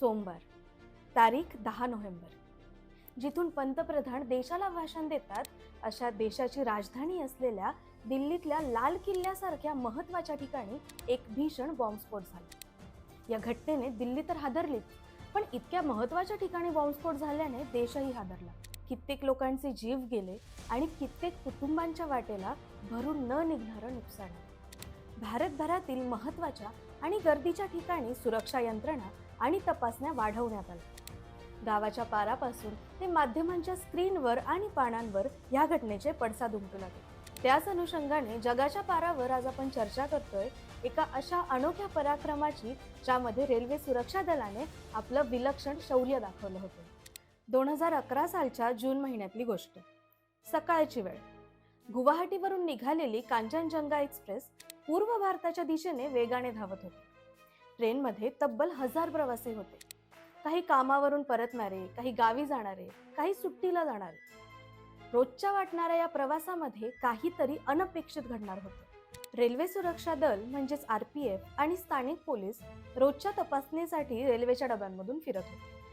सोमवार तारीख दहा नोव्हेंबर. जिथून पंतप्रधान देशाला भाषण देतात अशा देशाची राजधानी असलेल्या दिल्लीतल्या लाल किल्ल्यासारख्या महत्त्वाच्या ठिकाणी एक भीषण बॉम्बस्फोट झाला. या घटनेने दिल्ली तर हादरलीच पण इतक्या महत्त्वाच्या ठिकाणी बॉम्बस्फोट झाल्याने देशही हादरला. कित्येक लोकांचे जीव गेले आणि कित्येक कुटुंबांच्या वाटेला भरून न निघणारं नुकसान. भारतभरातील महत्त्वाच्या आणि गर्दीच्या ठिकाणी सुरक्षा यंत्रणा आणि तपासण्या वाढवण्यात आल्या. गावाच्या पारापासून ते माध्यमांच्या स्क्रीनवर आणि पानांवर ह्या घटनेचे पडसाद उमटू लागले. त्याच अनुषंगाने जगाच्या पारावर आज आपण चर्चा करतोय एका अशा अनोख्या पराक्रमाची ज्यामध्ये रेल्वे सुरक्षा दलाने आपलं विलक्षण शौर्य दाखवलं होतं. दोन हजार अकरा सालच्या जून महिन्यातली गोष्ट. सकाळची वेळ. गुवाहाटीवरून निघालेली कांचनजंगा एक्सप्रेस पूर्व भारताच्या दिशेने वेगाने धावत होती. ट्रेनमध्ये तब्बल हजार प्रवासी होते. काही कामावरून परतणारे काही गावी जाणारे काही सुट्टीला जाणारे. रोजच्या वाटणाऱ्या या प्रवासामध्ये काहीतरी अनपेक्षित घडणार होतं. रेल्वे सुरक्षा दल म्हणजेच आर पी एफ आणि स्थानिक पोलीस रोजच्या तपासणीसाठी रेल्वेच्या डब्यांमधून फिरत होते.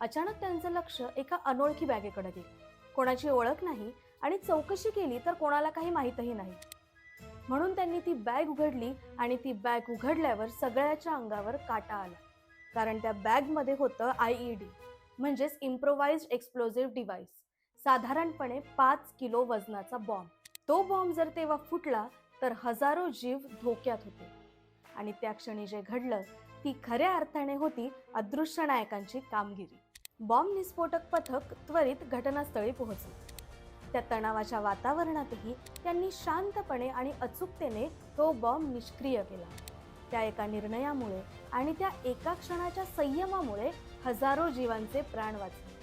अचानक त्यांचं लक्ष एका अनोळखी बॅगेकडे गेलं. कोणाची ओळख नाही आणि चौकशी केली तर कोणाला काही माहीतही नाही. म्हणून त्यांनी ती बॅग उघडली आणि ती बॅग उघडल्यावर सगळ्याच्या अंगावर काटा आला. कारण त्या बॅगमध्ये होतं आय ई डी म्हणजेच इम्प्रोवाइज एक्सप्लोझिव्ह डिव्हाइस साधारणपणे पाच किलो वजनाचा बॉम्ब तो बॉम्ब जर तेव्हा फुटला तर हजारो जीव धोक्यात होते. आणि त्या क्षणी जे घडलं ती खऱ्या अर्थाने होती अदृश्य नायकांची कामगिरी. बॉम्ब निस्फोटक पथक त्वरित घटनास्थळी पोहोचले. त्या तणावाच्या वातावरणातही त्यांनी शांतपणे आणि अचूकतेने तो बॉम्ब निष्क्रिय केला. त्या एका निर्णयामुळे आणि त्या एका क्षणाच्या संयमामुळे हजारो जीवांचे प्राण वाचले.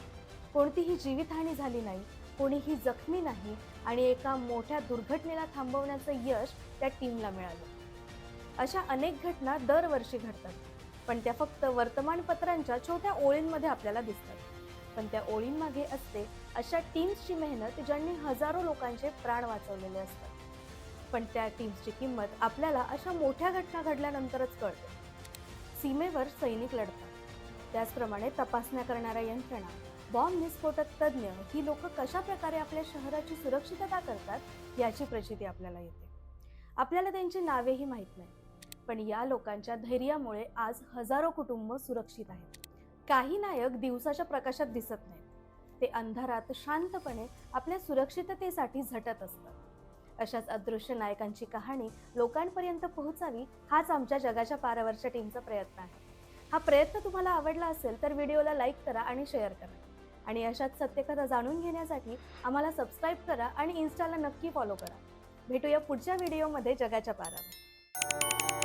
कोणतीही जीवितहानी झाली नाही कोणीही जखमी नाही आणि एका मोठ्या दुर्घटनेला थांबवण्याचं यश त्या टीमला मिळालं. अशा अनेक घटना दरवर्षी घडतात पण त्या फक्त वर्तमानपत्रांच्या छोट्या ओळींमध्ये आपल्याला दिसतात. पण त्या ओळींमागे असते अशा टीम्सची मेहनत ज्यांनी हजारो लोकांचे प्राण वाचवलेले असतात. पण त्या टीम्सची किंमत आपल्याला अशा मोठ्या घटना घडल्यानंतरच कळते. सीमेवर सैनिक लढतात. त्याचप्रमाणे तपासण्या करणाऱ्या यंत्रणा बॉम्ब निस्फोटक तज्ज्ञ ही लोक कशा प्रकारे आपल्या शहराची सुरक्षितता करतात याची प्रचिती आपल्याला येते. आपल्याला त्यांची नावेही माहीत नाही. पण या लोकांच्या धैर्यामुळे आज हजारो कुटुंब सुरक्षित आहेत. काही नायक दिवसाच्या प्रकाशात दिसत नाहीत. ते अंधारात शांतपणे आपल्या सुरक्षिततेसाठी झटत असतात. अशाच अदृश्य नायकांची कहाणी लोकांपर्यंत पोहोचावी हाच आमच्या जगाच्या पारावरच्या टीमचा प्रयत्न आहे. हा प्रयत्न तुम्हाला आवडला असेल तर व्हिडिओला लाईक करा आणि शेअर करा. आणि अशाच सत्यकथा जाणून घेण्यासाठी आम्हाला सबस्क्राईब करा आणि इन्स्टाला नक्की फॉलो करा. भेटूया पुढच्या व्हिडिओमध्ये जगाच्या पारावर.